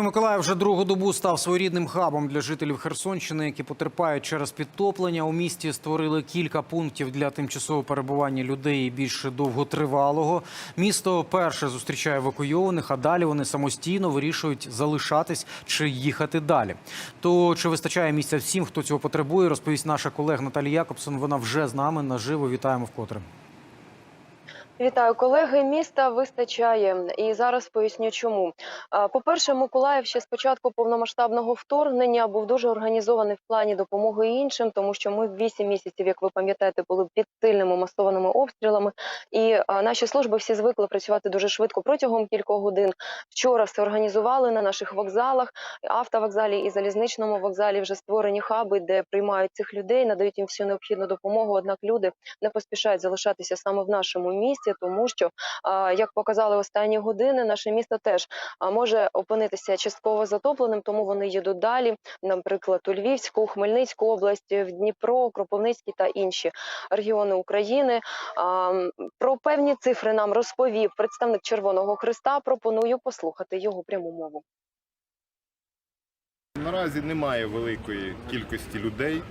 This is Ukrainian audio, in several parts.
Ну, Миколаїв вже другу добу став своєрідним хабом для жителів Херсонщини, які потерпають через підтоплення. У місті створили кілька пунктів для тимчасового перебування людей і більш довготривалого. Місто перше зустрічає евакуйованих, а далі вони самостійно вирішують залишатись чи їхати далі. То чи вистачає місця всім, хто цього потребує, розповість наша колега Наталія Якобсон. Вона вже з нами наживо. Вітаємо вкотре. Вітаю колеги. Міста вистачає, і зараз поясню, чому. По-перше, Миколаїв ще з початку повномасштабного вторгнення був дуже організований в плані допомоги іншим, тому що ми 8 місяців, як ви пам'ятаєте, були під сильними масованими обстрілами, і наші служби всі звикли працювати дуже швидко протягом кількох годин. Вчора все організували на наших вокзалах, автовокзалі і залізничному вокзалі вже створені хаби, де приймають цих людей, надають їм всю необхідну допомогу. Однак люди не поспішають залишатися саме в нашому місті, тому що, як показали останні години, наше місто теж може опинитися частково затопленим, тому вони їдуть далі, наприклад, у Львівську, Хмельницьку область, в Дніпро, Кропивницький та інші регіони України. Про певні цифри нам розповів представник Червоного Христа. Пропоную послухати його пряму мову. Наразі немає великої кількості людей.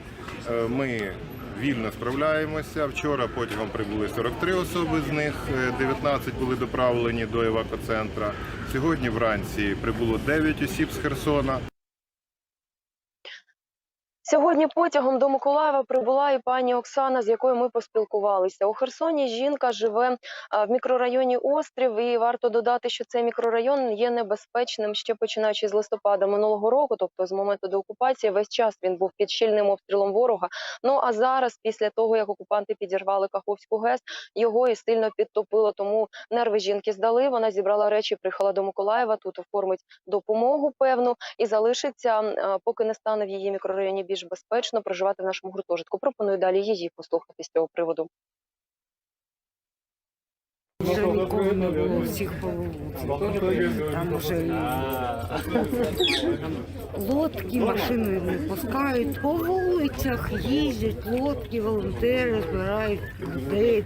Е, Ми вільно справляємося. Вчора потягом прибули 43 особи, з них е, 19 були доправлені до евакоцентра. Сьогодні вранці прибуло 9 осіб з Херсона. Сьогодні потягом до Миколаєва прибула і пані Оксана, з якою ми поспілкувалися. У Херсоні жінка живе в мікрорайоні Острів, і варто додати, що цей мікрорайон є небезпечним ще починаючи з листопада минулого року, тобто з моменту деокупації, весь час він був під щільним обстрілом ворога. Ну а зараз, після того як окупанти підірвали Каховську ГЕС, його і сильно підтопило. Тому нерви жінки здали. Вона зібрала речі, приїхала до Миколаєва. Тут оформить допомогу певну і залишиться, поки не стане в її мікрорайоні більш безпечно проживати в нашому гуртожитку. Пропоную далі її послухати з цього приводу. Вже нікого не було, всіх повелося. Там вже і лодки, машини не пускають. По вулицях їздять лодки, волонтери збирають людей.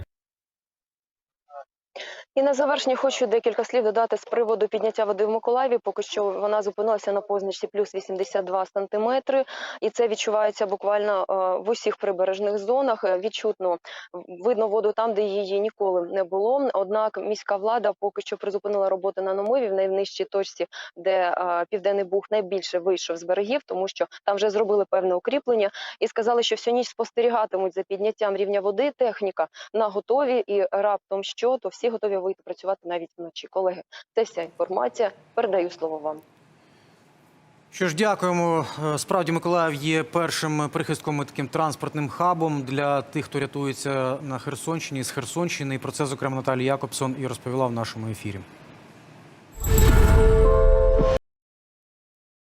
І на завершення хочу декілька слів додати з приводу підняття води в Миколаєві. Поки що вона зупинилася на позначці плюс 82 сантиметри, і це відчувається буквально е, в усіх прибережних зонах. Е, Відчутно видно воду там, де її ніколи не було. Однак міська влада поки що призупинила роботи на Номові в найнижчій точці, де е, південний буг найбільше вийшов з берегів, тому що там вже зробили певне укріплення і сказали, що всю ніч спостерігатимуть за підняттям рівня води. Техніка на готові, і раптом що, то всі готові вийти працювати навіть вночі. Колеги, це вся інформація. Передаю слово вам. Що ж, дякуємо. Е, Справді Миколаїв є першим прихистком і таким транспортним хабом для тих, хто рятується на Херсонщині з Херсонщини. І про це, зокрема, Наталія Якобсон і розповіла в нашому ефірі.